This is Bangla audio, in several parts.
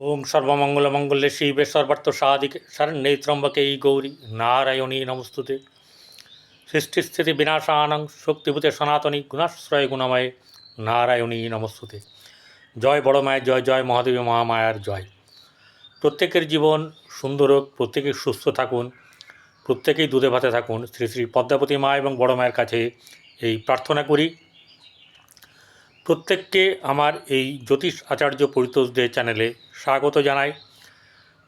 ওং সর্বমঙ্গলমঙ্গলে শিবে সর্বার্থ সাধিকে শরণ্যে ত্রম্বকে গৌরী। নারায়ণী নমস্তুতে। সৃষ্টিস্থিতি বিনাশানং, শক্তিভূতে সনাতনী, গুণাশ্রয় গুণময়ে নারায়ণী নমস্তুতে। জয় বড় মায়ের জয় জয় মহাদেবী, মহামায়ার জয়। প্রত্যেকের জীবন সুন্দর হোক, প্রত্যেকে সুস্থ থাকুন, প্রত্যেকেই দুধে ভাতে থাকুন। শ্রী শ্রী পদ্মাবতী মা এবং বড় মায়ের কাছে এই প্রার্থনা করি। প্রত্যেককে আমার এই জ্যোতিষ আচার্য পরিতোষদের চ্যানেলে স্বাগত জানাই।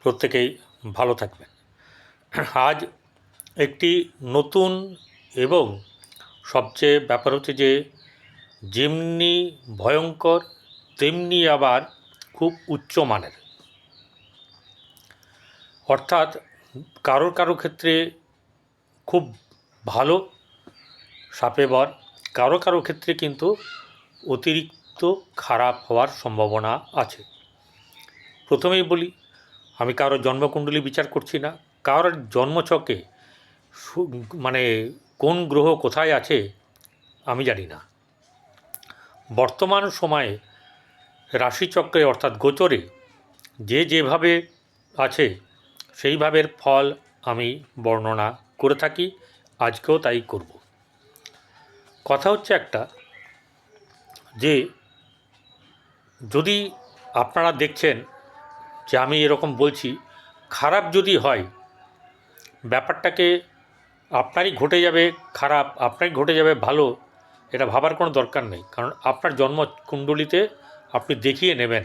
প্রত্যেকেই ভালো থাকবেন। আজ একটি নতুন এবং সবচেয়ে ব্যাপার হচ্ছে যে, যেমনি ভয়ঙ্কর, তেমনি আবার খুব উচ্চমানের অর্থাৎ কারোর কারও ক্ষেত্রে খুব ভালো, সাপে বর। কারও কারও ক্ষেত্রে কিন্তু অতিরিক্ত খারাপ হওয়ার সম্ভাবনা আছে। প্রথমেই বলি, আমি কারোর জন্মকুণ্ডলী বিচার করছি না। কারোর জন্মছকে মানে কোন গ্রহ কোথায় আছে, আমি জানি না। বর্তমান সময়ে রাশিচক্রে অর্থাৎ গোচরে যে যেভাবে আছে, সেইভাবের ফল আমি বর্ণনা করে থাকি, আজকেও তাই করব। কথা হচ্ছে একটা যে যদি আপনারা দেখছেন যে আমি এরকম বলছি, খারাপ যদি হয়, ব্যাপারটাকে আপনারই ঘটে যাবে খারাপ, আপনারই ঘটে যাবে ভালো, এটা ভাবার কোনো দরকার নেই। কারণ আপনার জন্ম কুণ্ডলিতে আপনি দেখিয়ে নেবেন।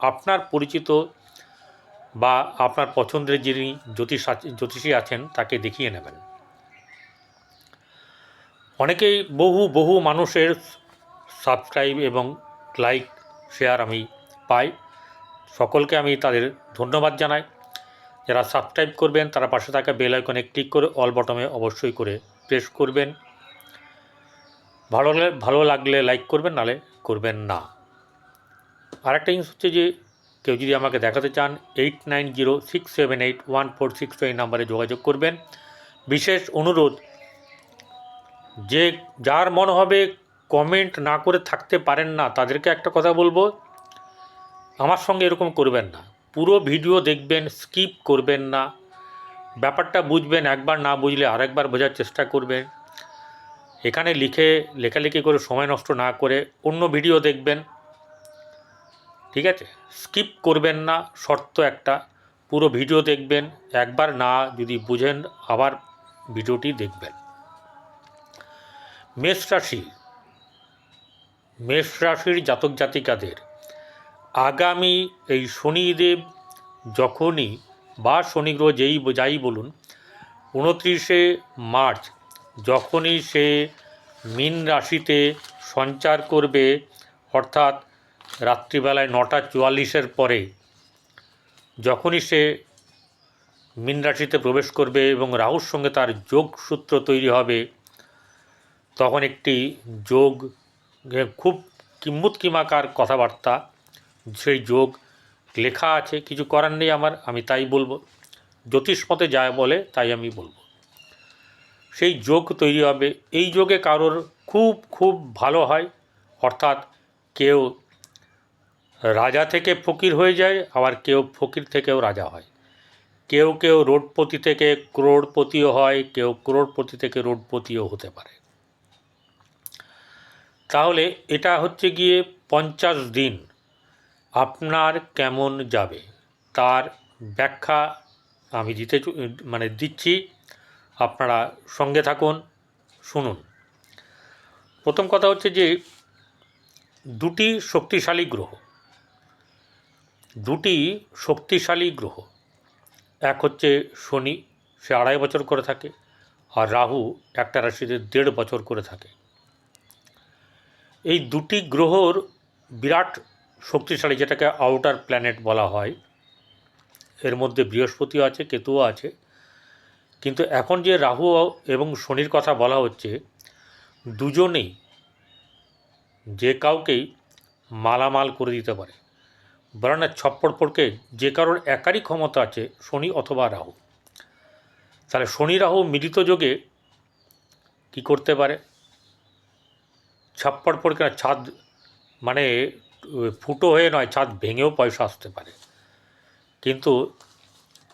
আপনার পরিচিত বা আপনার পছন্দের যিনি জ্যোতিষ জ্যোতিষী আছেন, তাকে দেখিয়ে নেবেন। অনেকেই বহু বহু মানুষের সাবস্ক্রাইব এবং লাইক, শেয়ার আমি পাই। সকলকে আমি তাদের ধন্যবাদ জানাই। যারা সাবস্ক্রাইব করবেন, তারা পাশে থাকা বেল আইকনে ক্লিক করে অল বটমে অবশ্যই করে প্রেস করবেন। ভালো ভালো লাগলে লাইক করবেন, নালে করবেন না। আরেকটা জিনিস হচ্ছে যে, কেউ যদি আমাকে দেখাতে চান eight nine zero six seven eight one four six two এই নাম্বারে যোগাযোগ করবেন। বিশেষ অনুরোধ, যে যার মনে হবে কমেন্ট না করে থাকতে পারেন না, তাদেরকে একটা কথা বলব, আমার সঙ্গে এরকম করবেন না। পুরো ভিডিও দেখবেন স্কিপ করবেন না। ব্যাপারটা বুঝবেন, একবার না বুঝলে আরেকবার বোঝার চেষ্টা করবেন। এখানে লিখে, লেখালেখি করে সময় নষ্ট না করে অন্য ভিডিও দেখবেন। ঠিক আছে? স্কিপ করবেন না, শর্ত একটা। পুরো ভিডিও দেখবেন, একবার না যদি বুঝেন, আবার ভিডিওটি দেখবেন। মেষ রাশি মেষ রাশির জাতক জাতিকাদের। আগামী এই শনিদেব যখনই বা শনিগ্রহ যেই যাই বলুন, উনত্রিশে মার্চ যখনই সে মীন রাশিতে সঞ্চার করবে, অর্থাৎ রাত্রিবেলায় নটা চুয়াল্লিশের পরে যখনই সে মীন রাশিতে প্রবেশ করবে এবং রাহুর সঙ্গে তার যোগসূত্র তৈরি হবে, তখন একটি যোগ খুব কিম্মুত কিমাকার কথাবার্তা, সেই যোগ লেখা আছে, কিছু করার নেই আমার, আমি তাই বলব। জ্যোতিষ মতে যা বলে তাই আমি বলব। সেই যোগ তৈরি হবে। এই যোগে কারোর খুব খুব ভালো হয়, অর্থাৎ কেউ রাজা থেকে ফকির হয়ে যায়, আবার কেউ ফকির থেকেও রাজা হয়। কেউ কেউ রোডপতি থেকে ক্রোড়পতিও হয়, কেউ ক্রোড়পতি থেকে রোডপতিও হতে পারে। তাহলে এটা হচ্ছে গিয়ে পঞ্চাশ দিন। আপনার কেমন যাবে? তার ব্যাখ্যা আমি দিতে মানে দিচ্ছি। আপনারা সঙ্গে থাকুন, শুনুন। প্রথম কথা হচ্ছে যে, দুটি শক্তিশালী গ্রহ। দুটি শক্তিশালী গ্রহ। এক হচ্ছে শনি, সে আড়াই বছর করে থাকে, আর রাহু একটা রাশিতে দেড় বছর করে থাকে। এই দুটি গ্রহর বিরাট শক্তিশালী, যেটাকে আউটার প্ল্যানেট বলা হয়, এর মধ্যে বৃহস্পতিও আছে, কেতুও আছে। কিন্তু এখন যে রাহু এবং শনির কথা বলা হচ্ছে, দুজনেই যে কাউকেই মালামাল করে দিতে পারে। বলে না ছপ্পড় পড়কে যে কারোর একারই ক্ষমতা আছে, শনি অথবা রাহু। তাহলে শনি রাহু মিলিত যোগে কি করতে পারে? ছাপ্পড় পড়কে না ছাদ মানে ফুটো হয়ে নয়, ছাদ ভেঙেও পয়সা আসতে পারে। কিন্তু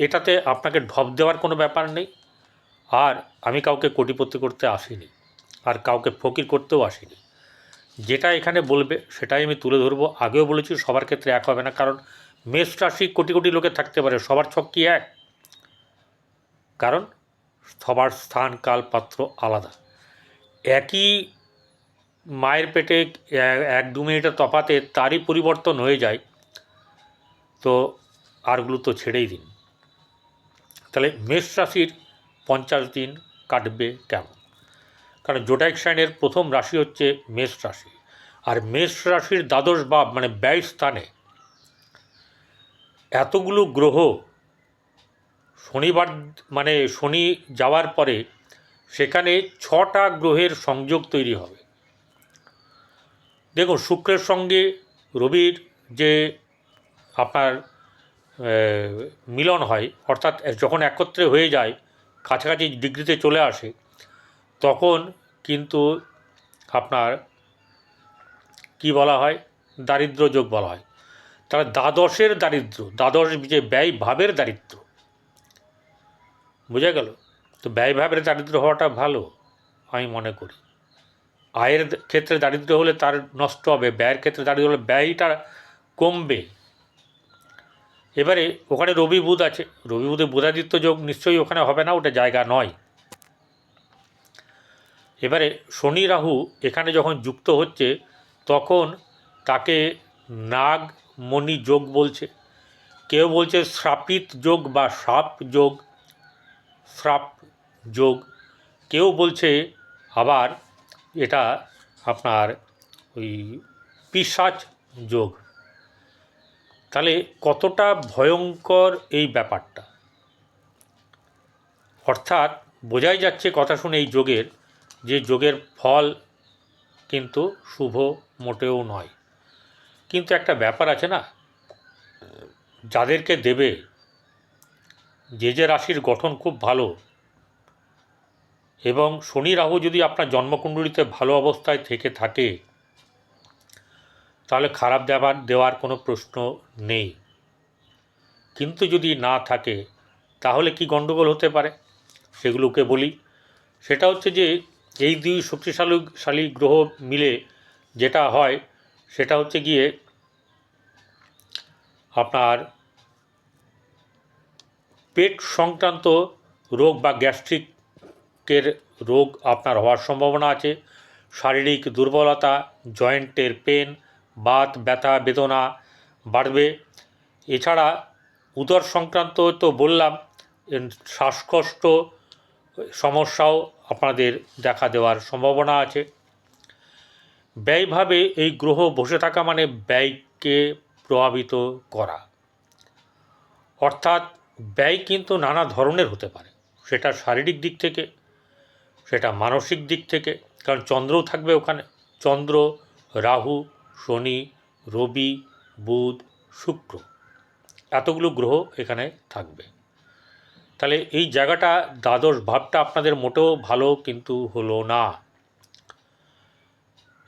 এটাতে আপনাকে ঢপ দেওয়ার কোনো ব্যাপার নেই। আর আমি কাউকে কোটিপতি করতে আসিনি, আর কাউকে ফকির করতেও আসিনি। যেটা এখানে বলবে, সেটাই আমি তুলে ধরবো। আগেও বলেছি, সবার ক্ষেত্রে এক হবে না, কারণ মেষ রাশি কোটি কোটি লোকে থাকতে পারে, সবার ছক কি এক? কারণ সবার স্থান, কাল, পাত্র আলাদা। একই মায়ের পেটে এক দু মিনিটের তফাতে তারই পরিবর্তন হয়ে যায়, তো আরগুলো তো ছেড়েই দিন। তাহলে মেষ রাশির পঞ্চাশ দিন কাটবে কেমন? কারণ জোটাইক সাইনের প্রথম রাশি হচ্ছে মেষ রাশি। আর মেষ রাশির দ্বাদশ ভাব মানে ব্যয় স্থানে এতগুলো গ্রহ শনিবার মানে শনি যাওয়ার পরে সেখানে ছটা গ্রহের সংযোগ তৈরি হবে। দেখুন, শুক্রের সঙ্গে রবির যে আপনার মিলন হয়, অর্থাৎ যখন একত্রে হয়ে যায়, কাছাকাছি ডিগ্রিতে চলে আসে, তখন কিন্তু আপনার কি বলা হয়? দারিদ্র যোগ বলা হয়। তাহলে দ্বাদশের দারিদ্র, দ্বাদশ যে ব্যয় ভাবের দারিদ্র, বোঝা গেল? তো ব্যয় ভাবের দারিদ্র হওয়াটা ভালো, আমি মনে করি। আয়ের ক্ষেত্রে দারিদ্র হলে তার নষ্ট হবে, ব্যয়ের ক্ষেত্রে দারিদ্র হলে ব্যয়টা কমবে। এবারে ওখানে রবি বুধ আছে, রবি বুধে বুধাদিত্য যোগ নিশ্চয়ই ওখানে হবে না, ওটা জায়গা নয়। এবারে শনি রাহু এখানে যখন যুক্ত হচ্ছে, তখন তাকে নাগ মণি যোগ বলছে। কেউ বলছে শ্রাপিত যোগ বা সাপ যোগ, শ্রাপ যোগ। কেউ বলছে আবার এটা আপনার ওই পিসাচ যোগ। তাহলে কতটা ভয়ঙ্কর এই ব্যাপারটা? অর্থাৎ বোঝাই যাচ্ছে কথা শুনে এই যোগের যে যোগের ফল কিন্তু শুভ মোটেও নয়। কিন্তু একটা ব্যাপার আছে না, যাদেরকে দেবে, যে যে রাশির গঠন খুব ভালো এবং শনি রাহু যদি আপনার জন্মকুণ্ডলিতে ভালো অবস্থায় থেকে থাকে, তাহলে খারাপ দেওয়ার দেওয়ার কোনো প্রশ্ন নেই। কিন্তু যদি না থাকে, তাহলে কি গণ্ডগোল হতে পারে? সেগুলোকে বলি। সেটা হচ্ছে যে, এই দুই শক্তিশালী, শালী গ্রহ মিলে যেটা হয়, সেটা হচ্ছে গিয়ে আপনার পেট সংক্রান্ত রোগ বা গ্যাস্ট্রিকের রোগ আপনার হওয়ার সম্ভাবনা আছে। শারীরিক দুর্বলতা, জয়েন্টের পেন, বাত, ব্যথা, বেদনা বাড়বে। এছাড়া উদর সংক্রান্ত তো বললাম শ্বাসকষ্ট সমস্যাও আপনাদের দেখা দেওয়ার সম্ভাবনা আছে। ব্যয়ভাবে এই গ্রহ বসে থাকা মানে ব্যয়কে প্রভাবিত করা। অর্থাৎ ব্যয় কিন্তু নানা ধরনের হতে পারে, সেটা শারীরিক দিক থেকে সেটা মানসিক দিক থেকে, কারণ চন্দ্রও থাকবে ওখানে। চন্দ্র, রাহু, শনি, রবি, বুধ, শুক্র, এতগুলো গ্রহ এখানে থাকবে। তাহলে এই জায়গাটা, দ্বাদশ ভাবটা আপনাদের মোটেও ভালো কিন্তু হলো না।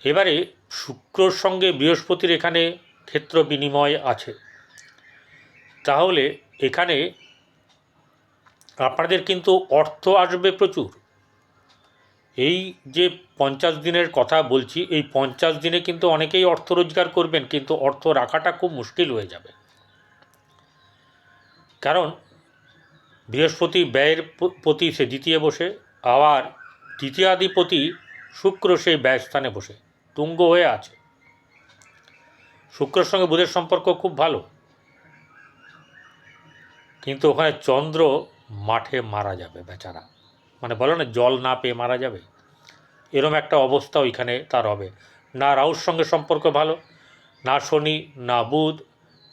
এবারে শুক্রর সঙ্গে বৃহস্পতির এখানে ক্ষেত্র বিনিময় আছে। তাহলে এখানে আপনাদের কিন্তু অর্থ আসবে প্রচুর। এই যে পঞ্চাশ দিনের কথা বলছি, এই পঞ্চাশ দিনে কিন্তু অনেকেই অর্থ রোজগার করবেন, কিন্তু অর্থ রাখাটা খুব মুশকিল হয়ে যাবে। কারণ বৃহস্পতি ব্যয়ের প্রতি সে দ্বিতীয় বসে, আবার তৃতীয়াধিপতি শুক্র সেই ব্যয়স্থানে বসে, তুঙ্গ হয়ে আছে। শুক্রের সঙ্গে বুধের সম্পর্ক খুব ভালো। কিন্তু ওখানে চন্দ্র মাঠে মারা যাবে বেচারা। মানে বলে না, জল না পেয়ে মারা যাবে? এরম একটা অবস্থা ওইখানে তার হবে। না রাহুর সঙ্গে সম্পর্ক ভালো, না শনি, না বুধ,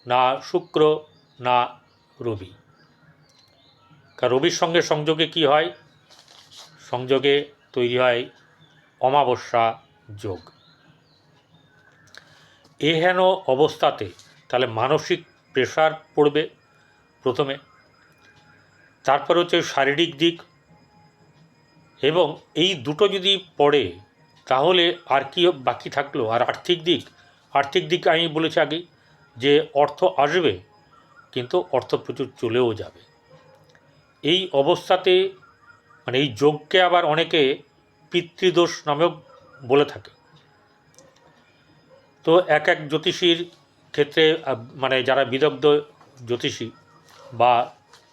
না শুক্র, না রবি। কারণ রবির সঙ্গে সংযোগে কি হয়? সংযোগে তৈরি হয় অমাবস্যা যোগ। এহেন অবস্থাতে তাহলে মানসিক প্রেশার পড়বে প্রথমে। তারপর হচ্ছে শারীরিক দিক এবং এই দুটো যদি পড়ে, তাহলে আর কি বাকি থাকল? আর আর্থিক দিক? আর্থিক দিক আমি বলেছি আগে যে অর্থ আসবে, কিন্তু অর্থ প্রচুর চলেও যাবে। এই অবস্থাতে মানে এই যোগকে আবার অনেকে পিতৃদোষ নামেও বলে থাকে। তো এক এক জ্যোতিষীর ক্ষেত্রে মানে যারা বিদগ্ধ জ্যোতিষী বা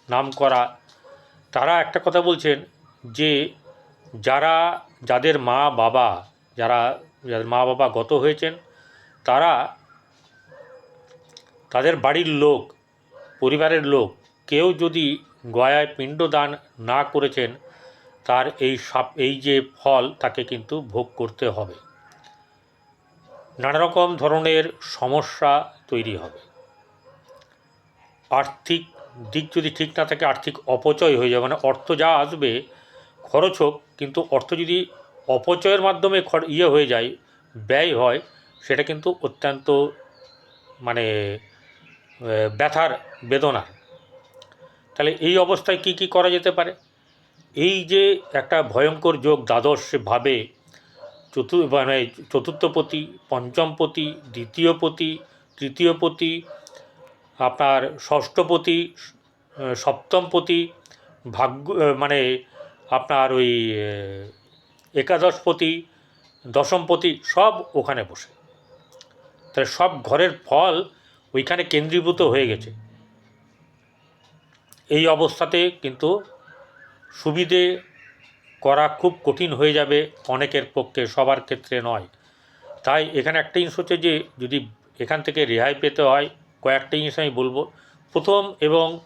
নাম করা তারা একটা কথা বলছেন যে যারা, যাদের মা বাবা, যারা, যাদের মা বাবা গত হয়েছেন, তারা তাদের বাড়ির লোক, পরিবারের লোক, কেউ যদি গয়ায় পিণ্ডদান না করেছেন, তার এই সাপ, এই যে ফল, তাকে কিন্তু ভোগ করতে হবে। নানা রকম ধরনের সমস্যা তৈরি হবে। আর্থিক দিক যদি ঠিক না থাকে, আর্থিক অপচয় হয়ে যাবে মানে অর্থ যা আসবে, খরচ হোক কিন্তু অর্থ যদি অপচয়ের মাধ্যমে ইয়ে হয়ে যায়, ব্যয় হয়, সেটা কিন্তু অত্যন্ত মানে ব্যথার বেদনার তাহলে এই অবস্থায় কি কি করা যেতে পারে? এই যে একটা ভয়ঙ্কর যোগ দ্বাদশভাবে চতু মানে চতুর্থপতি পঞ্চমপতি দ্বিতীয়পতি তৃতীয়পতি আপনার ষষ্ঠপতি সপ্তমপতি ভাগ্য মানে আপনার ওই একাদশপতি, দশমপতি সব ওখানে বসে। তাহলে সব ঘরের ফল ওইখানে কেন্দ্রীভূত হয়ে গেছে। এই অবস্থাতে কিন্তু সুবিধে করা খুব কঠিন হয়ে যাবে অনেকের পক্ষে, সবার ক্ষেত্রে নয়। তাই এখানে একটা জিনিস হচ্ছে যে, যদি এখান থেকে রেহাই পেতে হয়, কয়েকটা জিনিস আমি বলব। প্রথম এবং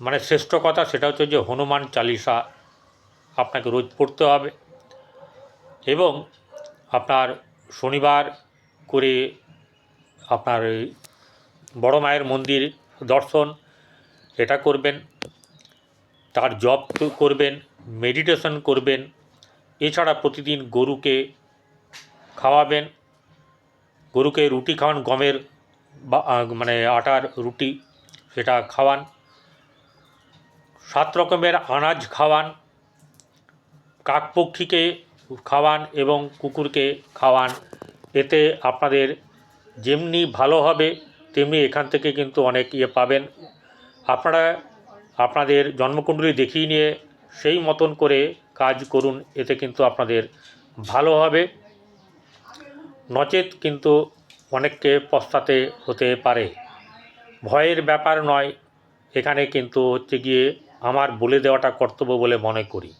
মানে শ্রেষ্ঠ কথা সেটা হচ্ছে যে, হনুমান চালিসা আপনাকে রোজ পড়তে হবে এবং আপনার শনিবার করে আপনার বড় মায়ের মন্দির দর্শন এটা করবেন, তার জপ করবেন মেডিটেশন করবেন, এছাড়া প্রতিদিন গরুকে খাওয়াবেন, গরুকে রুটি খাওয়ান, গমের বা মানে আটার রুটি সেটা খাওয়ান, সাত রকমের আনাজ খাওয়ান কাকপক্ষীকে খাওয়ান এবং কুকুরকে খাওয়ান। এতে আপনাদের যেমনি ভালো হবে, তেমনি এখান থেকে কিন্তু অনেক ইয়ে পাবেন। আপনারা, আপনাদের জন্মকুণ্ডলী দেখিয়ে নিয়ে সেই মতন করে কাজ করুন, এতে কিন্তু আপনাদের ভালো হবে। নচেত কিন্তু অনেককে পস্তাতে হতে পারে। ভয়ের ব্যাপার নয়, এখানে কিন্তু হচ্ছে গিয়ে আমার বলে দেওয়াটা কর্তব্য বলে মনে করি।